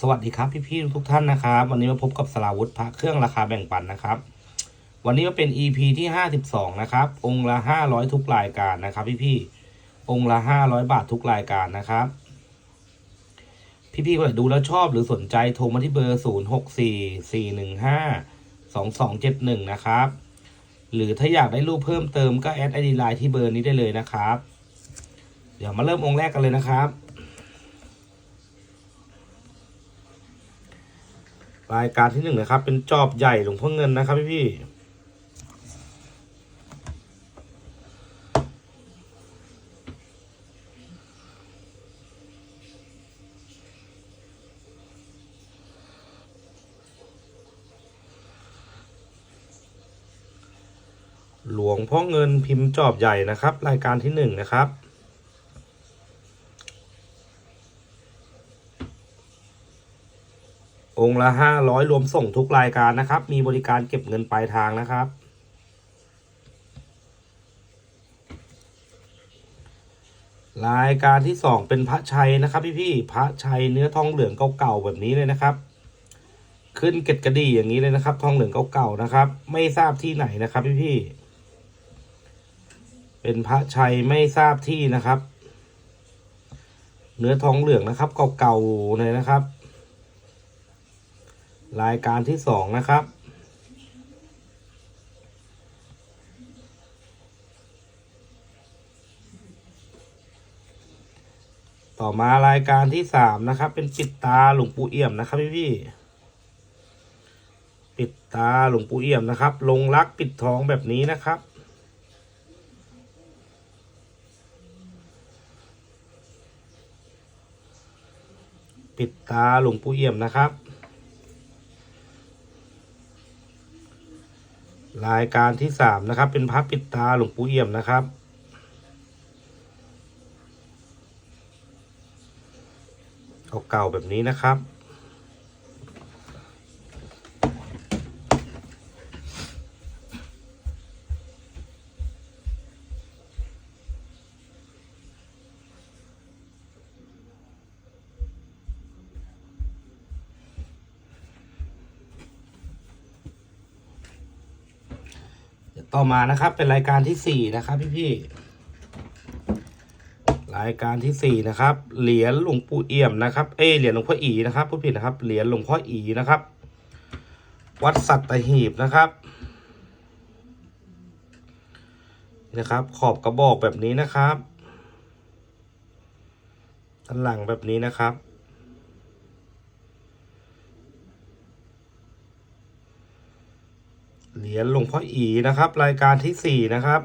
สวัสดีครับพี่ๆทุกท่านนะครับ วันนี้มาพบกับสลาวุธพระเครื่องราคาแบ่งปันนะครับ วันนี้มาเป็น EP ที่ 52 นะครับ องค์ละ 500 ทุกรายการนะครับ พี่ๆองค์ละ 500 บาททุกรายการนะครับ พี่ๆคนไหนดูแล้วชอบหรือสนใจโทรมาที่เบอร์ 0644152271 นะครับ หรือถ้าอยากได้รูปเพิ่มเติมก็แอดไอดีไลน์ที่เบอร์นี้ได้เลยนะครับ เดี๋ยวมาเริ่มองค์แรกกันเลยนะครับ รายการที่หนึ่งนะครับ เป็นจอบใหญ่หลวงพ่อเงินนะครับพี่พี่หลวงพ่อเงินพิมพ์จอบใหญ่นะครับ รายการที่หนึ่งนะครับ องค์ละห้าร้อยรวมส่งทุกรายการนะครับ มีบริการเก็บเงินปลายทางนะครับ รายการที่สองเป็นพระชัยนะครับ พี่พี่พระชัยเนื้อทองเหลืองเก่าๆแบบนี้เลยนะครับ ขึ้นเกล็ดกระดีอย่างนี้เลยนะครับ ทองเหลืองเก่าๆนะครับ ไม่ทราบที่ไหนนะครับ พี่พี่เป็นพระชัยไม่ทราบที่นะครับ เนื้อทองเหลืองนะครับเก่าๆเลยนะครับ รายการที่สองนะครับ ต่อมารายการที่สามนะครับ เป็นปิดตาหลวงปู่เอี่ยมนะครับพี่พี่ปิดตาหลวงปู่เอี่ยมนะครับ ลงรักปิดทองแบบนี้นะครับปิดตาหลวงปู่เอี่ยมนะครับ รายการที่สามนะครับ เป็นพระปิดตาหลวงปู่เอี่ยมนะครับ เก่าๆแบบนี้นะครับ ต่อมานะครับ เป็นรายการที่สี่นะครับพี่พี่รายการที่สี่นะครับ เหรียญหลวงปู่เอี่ยมนะครับ เอเหรียญหลวงพ่ออีนะครับผู้ผิดนะครับ เหรียญหลวงพ่ออีนะครับ วัดสัตหีบนะครับนะครับ ขอบกระบอกแบบนี้นะครับด้านหลังแบบนี้นะครับ เหรียญหลวงพ่ออีนะครับ รายการที่สี่นะครับ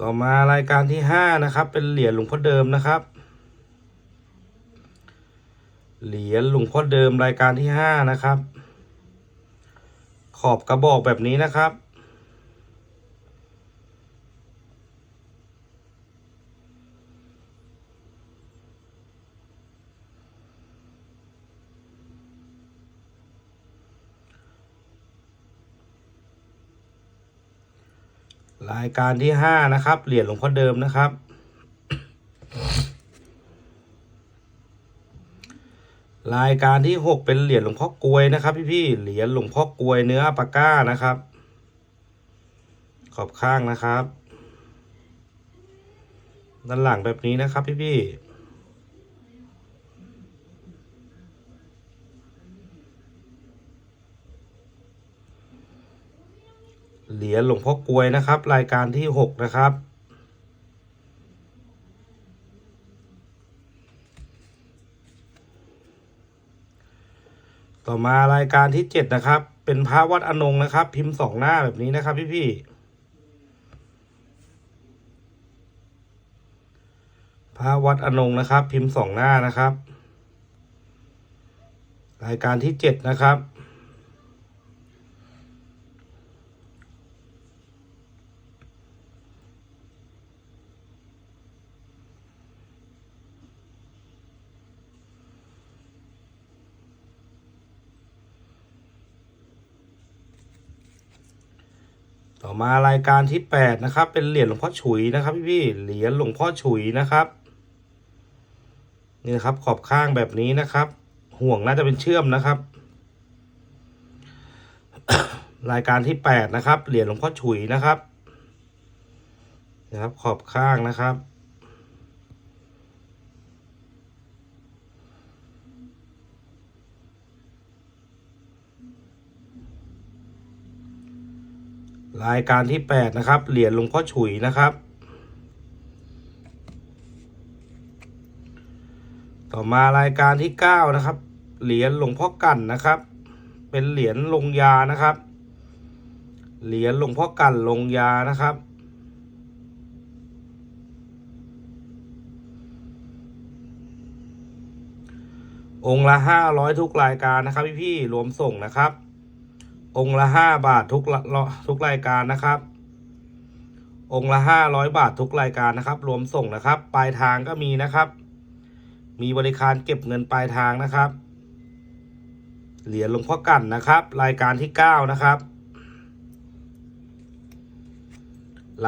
ต่อมารายการที่ห้านะครับ เป็นเหรียญหลวงพ่อเดิมนะครับเหรียญหลวงพ่อเดิมรายการที่ห้านะครับ ขอบกระบอกแบบนี้นะครับ รายการที่ห้านะครับ เหรียญหลวงพ่อเดิมนะครับ รายการที่หกเป็นเหรียญหลวงพ่อกลวยนะครับ พี่ๆ เหรียญหลวงพ่อกลวยเนื้อปปาก้านะครับ ขอบข้างนะครับ ด้านหลังแบบนี้นะครับ พี่ๆ เหรียญหลวงพ่อกลวยนะครับ รายการที่หกนะครับ ต่อมารายการที่เจ็ดนะครับ เป็นพระวัดอนงนะครับ พิมพ์สองหน้าแบบนี้นะครับ พี่พี่ๆพระวัดอนงนะครับ พิมพ์สองหน้านะครับ รายการที่เจ็ดนะครับ ต่อมารายการที่แปดนะครับ เป็นเหรียญหลวงพ่อฉุยนะครับ พี่พี่ๆเหรียญหลวงพ่อฉุยนะครับ นี่นะครับขอบข้างแบบนี้นะครับ ห่วงน่าจะเป็นเชื่อมนะครับ รายการที่แปดนะครับเหรียญหลวงพ่อฉุยนะครับนะครับ ขอบข้างนะครับ รายการที่แปดนะครับ เหรียญหลวงพ่อฉุยนะครับ ต่อมารายการที่เก้านะครับ เหรียญหลวงพ่อกันนะครับ เป็นเหรียญลงยานะครับ เหรียญหลวงพ่อกันลงยานะครับ องค์ละห้าร้อยทุกรายการนะครับพี่พี่ๆรวมส่งนะครับ องค์ละห้าบาททุกละทุกรายการนะครับ องค์ละห้าร้อยบาททุกรายการนะครับ รวมส่งนะครับ ปลายทางก็มีนะครับ มีบริการเก็บเงินปลายทางนะครับ เหรียญหลวงพ่อกันนะครับ รายการที่เก้านะครับ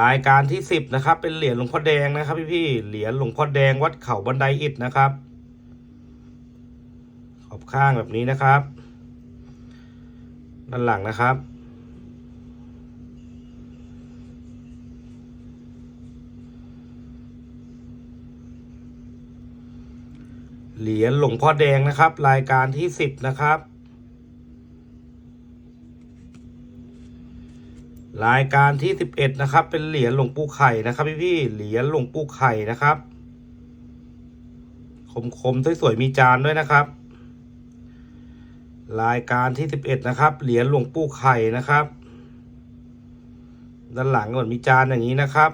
รายการที่สิบนะครับ เป็นเหรียญหลวงพ่อแดงนะครับ พี่พี่ๆเหรียญหลวงพ่อแดงวัดเขาบันไดอิฐนะครับ ขอบข้างแบบนี้นะครับ ด้านหลังนะครับ เหรียญหลวงพ่อแดงนะครับ รายการที่สิบนะครับ รายการที่สิบเอ็ดนะครับ เป็นเหรียญหลวงปู่ไข่นะครับ พี่พี่ๆเหรียญหลวงปู่ไข่นะครับ คมๆสวยๆมีจานด้วยนะครับ รายการที่สิบเอ็ดนะครับเหรียญหลวงปู่ไข่นะครับ ด้านหลังก่อนมีจานอย่างนี้นะครับ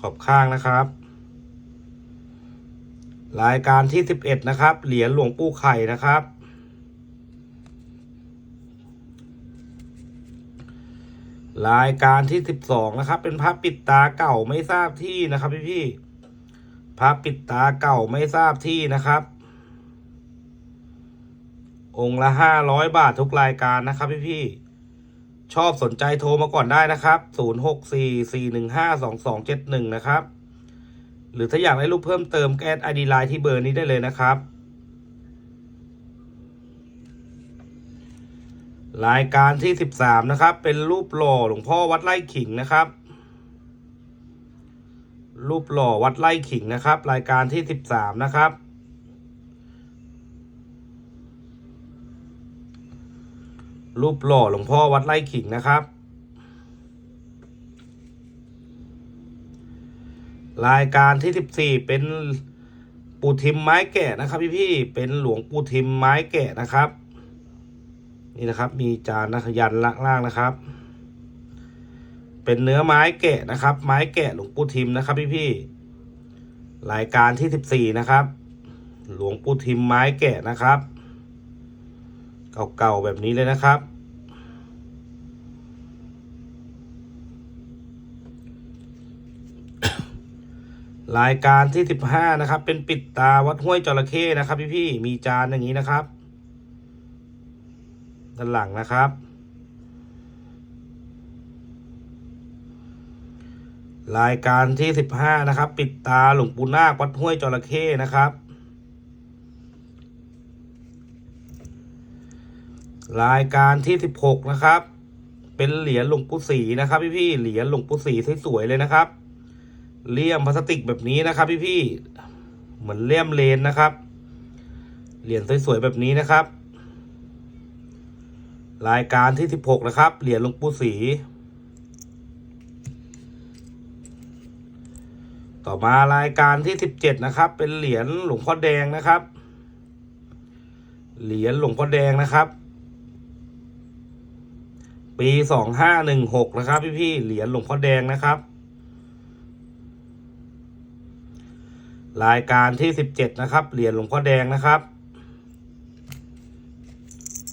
ขอบข้างนะครับ รายการที่สิบเอ็ดนะครับเหรียญหลวงปู่ไข่นะครับรายการที่สิบสองนะครับ เป็นพระปิดตาเก่าไม่ทราบที่นะครับพี่พี่พระปิดตาเก่าไม่ทราบที่นะครับ องค์ละห้าร้อยบาททุกรายการนะครับพี่พี่ๆชอบสนใจโทรมาก่อนได้นะครับศูนย์หกสี่สี่หนึ่งห้าสองสองเจ็ดหนึ่งนะครับ หรือถ้าอยากได้รูปเพิ่มเติมแอดไอดีไลน์ที่เบอร์นี้ได้เลยนะครับ รายการที่สิบสามนะครับ เป็นรูปหล่อหลวงพ่อวัดไร่ขิงนะครับ รูปหล่อวัดไร่ขิงนะครับ รายการที่สิบสามนะครับ รูปหล่อหลวงพ่อวัดไร่ขิงนะครับ รายการที่สิบสี่เป็นปูทิมไม้แกะนะครับ พี่พี่เป็นหลวงปูทิมไม้แกะนะครับ นี่นะครับมีจานนักยันล่างนะครับ เป็นเนื้อไม้แกะนะครับ ไม้แกะหลวงปู่ทิมนะครับ พี่พี่รายการที่สิบสี่นะครับ หลวงปู่ทิมไม้แกะนะครับ เก่าๆแบบนี้เลยนะครับ รายการที่สิบห้านะครับ เป็นปิดตาวัดห้วยจระเข้นะครับ พี่พี่มีจานอย่างนี้นะครับ ด้านหลังนะครับ รายการที่สิบห้านะครับ ปิดตาหลวงปู่นาควัดห้วยจระเข้นะครับรายการที่สิบหกนะครับ เป็นเหรียญหลวงปู่ศรีนะครับ พี่พี่เหรียญหลวงปู่ศรีสวยๆเลยนะครับ เลี่ยมพลาสติกแบบนี้นะครับพี่พี่ๆเหมือนเลี่ยมเลนนะครับ เหรียญสวยๆแบบนี้นะครับ รายการที่สิบหกนะครับ เหรียญหลวงปู่ศรีต่อมารายการที่สิบเจ็ดนะครับ เป็นเหรียญหลวงพ่อแดงนะครับ เหรียญหลวงพ่อแดงนะครับ ปีสองห้าหนึ่งหกนะครับพี่พี่ๆเหรียญหลวงพ่อแดงนะครับ รายการที่สิบเจ็ดนะครับ เหรียญหลวงพ่อแดงนะครับ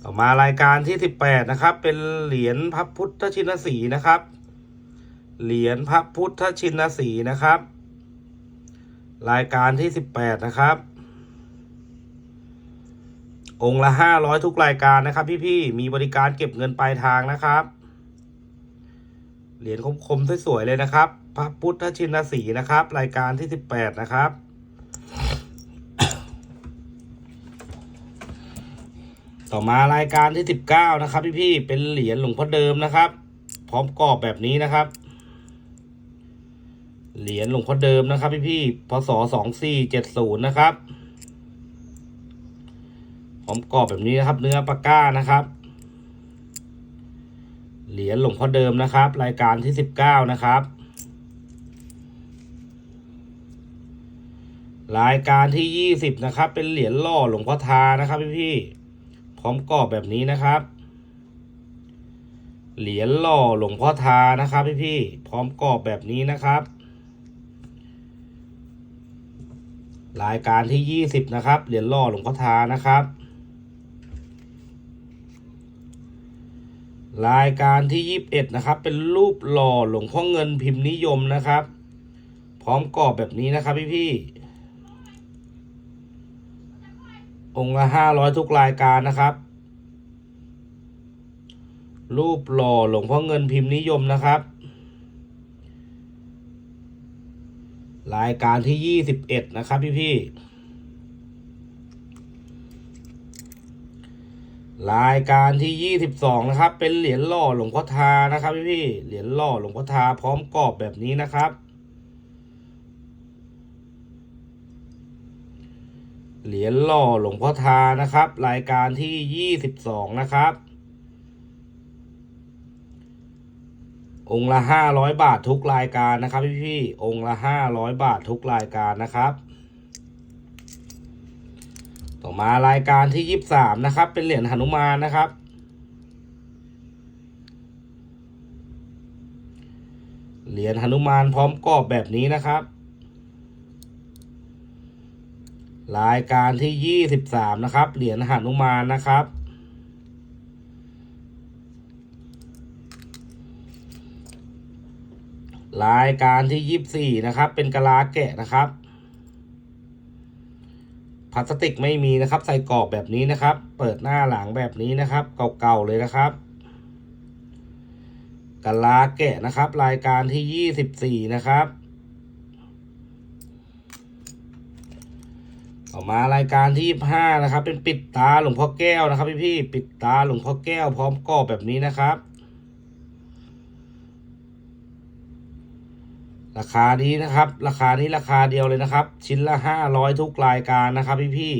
ต่อมารายการที่สิบแปดนะครับ เป็นเหรียญพระพุทธชินสีนะครับ เหรียญพระพุทธชินสีนะครับ รายการที่สิบแปดนะครับ องค์ละห้าร้อยทุกรายการนะครับ พี่ๆมีบริการเก็บเงินปลายทางนะครับ เหรียญคมๆสวยๆเลยนะครับพระพุทธชินสีนะครับ รายการที่สิบแปดนะครับ ต่อมารายการที่สิบเก้านะครับ พี่ๆเป็นเหรียญหลวงพ่อเดิมนะครับ พร้อมกรอบแบบนี้นะครับ เหรียญหลวงพ่อเดิมนะครับ พี่ๆพศสองสี่เจ็ดศูนย์นะครับ พร้อมกรอบแบบนี้นะครับ เนื้อปากก้านะครับ เหรียญหลวงพ่อเดิมนะครับ รายการที่สิบเก้านะครับรายการที่ยี่สิบนะครับ เป็นเหรียญหล่อหลวงพ่อทานะครับพี่พี่ พร้อมกรอบแบบนี้นะครับ เหรียญหล่อหลวงพ่อทานะครับพี่พี่ๆพร้อมกรอบแบบนี้นะครับ รายการที่ยี่สิบนะครับ เหรียญหล่อหลวงพ่อทานะครับ รายการที่ยี่สิบเอ็ดนะครับ เป็นรูปหล่อหลวงพ่อเงินพิมพ์นิยมนะครับ พร้อมกรอบแบบนี้นะครับพี่พี่ๆ องค์ละห้าร้อยทุกรายการนะครับ รูปหล่อหลวงพ่อเงินพิมพ์นิยมนะครับ รายการที่ยี่สิบเอ็ดนะครับพี่พี่รายการที่ยี่สิบสองนะครับ เป็นเหรียญหล่อหลวงพ่อทานะครับพี่พี่เหรียญหล่อหลวงพ่อทาพร้อมกรอบแบบนี้นะครับ เหรียญหล่อหลวงพ่อทานะครับ รายการที่ยี่สิบสองนะครับ องค์ละห้าร้อยบาททุกรายการนะครับ พี่พี่ๆองค์ละห้าร้อยบาททุกรายการนะครับ ต่อมารายการที่ยี่สิบสามนะครับ เป็นเหรียญหนุมานนะครับเหรียญหนุมานพร้อมกรอบแบบนี้นะครับ รายการที่ยี่สิบสามนะครับ เหรียญหนุมานนะครับ รายการที่ยี่สิบสี่นะครับ เป็นกะลาแกะนะครับพลาสติกไม่มีนะครับ ใส่กรอบแบบนี้นะครับ เปิดหน้าหลังแบบนี้นะครับ เก่าๆเลยนะครับกะลาแกะนะครับ รายการที่ยี่สิบสี่นะครับ ต่อมารายการที่ยี่ห้านะครับ เป็นปิดตาหลวงพ่อแก้วนะครับ พี่ๆปิดตาหลวงพ่อแก้วพร้อมกรอบแบบนี้นะครับ ราคานี้นะครับ ราคานี้ราคาเดียวเลยนะครับ ชิ้นละห้าร้อยทุกรายการนะครับพี่พี่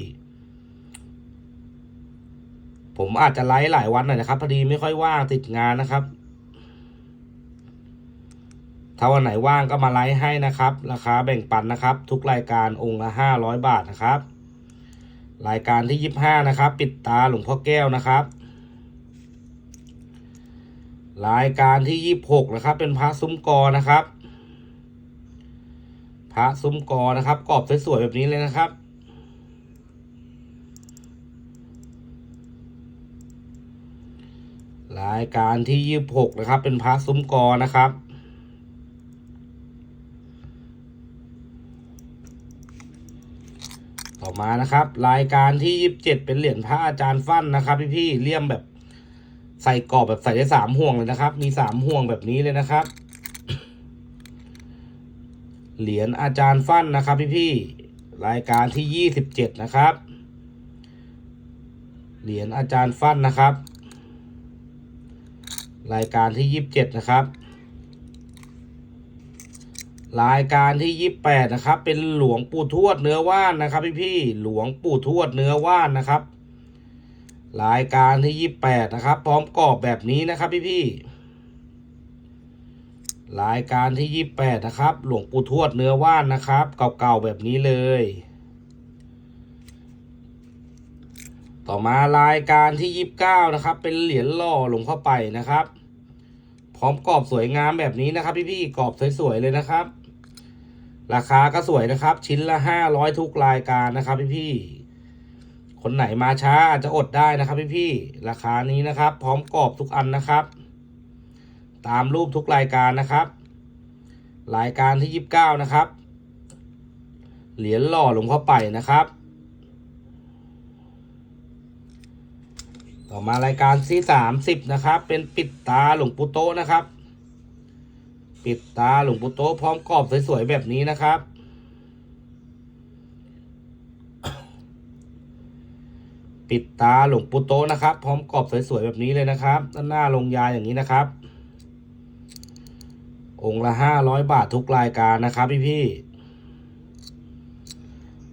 ๆผมอาจจะไลฟ์หลายวันหน่อยนะครับพอดีไม่ค่อยว่างติดงานนะครับ ถ้าวันไหนว่างก็มาไลฟ์ให้นะครับ ราคาแบ่งปันนะครับ ทุกรายการองค์ละห้าร้อยบาทนะครับ รายการที่ยี่ห้านะครับ ปิดตาหลวงพ่อแก้วนะครับ รายการที่ยี่หกนะครับ เป็นพระซุ้มกอนะครับ พระซุ้มกอนะครับกรอบสวยๆแบบนี้เลยนะครับรายการที่ยี่หกนะครับ เป็นพระซุ้มกอนะครับ ต่อ มานะครับ รายการที่ยี่สิบเจ็ดเป็นเหรียญพระอาจารย์ฟั่นนะครับพี่ๆเลี่ยมแบบใส่กรอบแบบใส่ได้สามห่วงเลยนะครับ มีสามห่วงแบบนี้เลยนะครับ เหรียญอาจารย์ฟั่นนะครับพี่ๆรายการที่ยี่สิบเจ็ดนะครับ เหรียญอาจารย์ฟั่นนะครับ รายการที่ยี่สิบเจ็ดนะครับ รายการที่ยี่แปดนะครับ เป็นหลวงปู่ทวดเนื้อว่านนะครับ พี่พี่หลวงปู่ทวดเนื้อว่านนะครับ รายการที่ยี่แปดนะครับ พร้อมกรอบแบบนี้นะครับ พี่พี่รายการที่ยี่แปดนะครับ หลวงปู่ทวดเนื้อว่านนะครับ เก่าๆแบบนี้เลย ต่อมารายการที่ยี่บเก้านะครับ เป็นเหรียญหล่อหลวงพ่อไปนะครับพร้อมกรอบสวยงามแบบนี้นะครับ พี่ๆกรอบสวยๆเลยนะครับ ราคาก็สวยนะครับ ชิ้นละห้าร้อยทุกรายการนะครับพี่ๆคนไหนมาช้าอาจจะอดได้นะครับพี่ๆราคานี้นะครับ พร้อมกรอบทุกอันนะครับ ตามรูปทุกรายการนะครับ รายการที่ยี่สิบเก้านะครับ เหรียญหล่อหลวงพ่อไปนะครับ ต่อมารายการที่สามสิบนะครับ เป็นปิดตาหลวงปู่โตนะครับ ปิดตาหลวงปู่โตะพร้อมกรอบสวยๆแบบนี้นะครับ ปิดตาหลวงปู่โตะนะครับ พร้อมกรอบสวยๆแบบนี้เลยนะครับด้านหน้าลงยาอย่างนี้นะครับ องค์ละห้าร้อยบาททุกรายการนะครับพี่พี่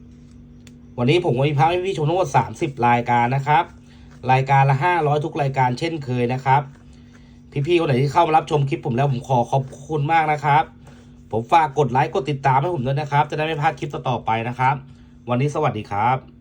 ๆวันนี้ผมก็มีพระให้พี่ๆชมทั้งหมดสามสิบรายการนะครับ รายการละห้าร้อยทุกรายการเช่นเคยนะครับ พี่ๆคนไหนที่เข้ามารับชมคลิปผมแล้วผมขอขอบคุณมากนะครับ ผมฝากกดไลค์กดติดตามให้ผมด้วยนะครับ จะได้ไม่พลาดคลิปต่อๆไปนะครับ วันนี้สวัสดีครับ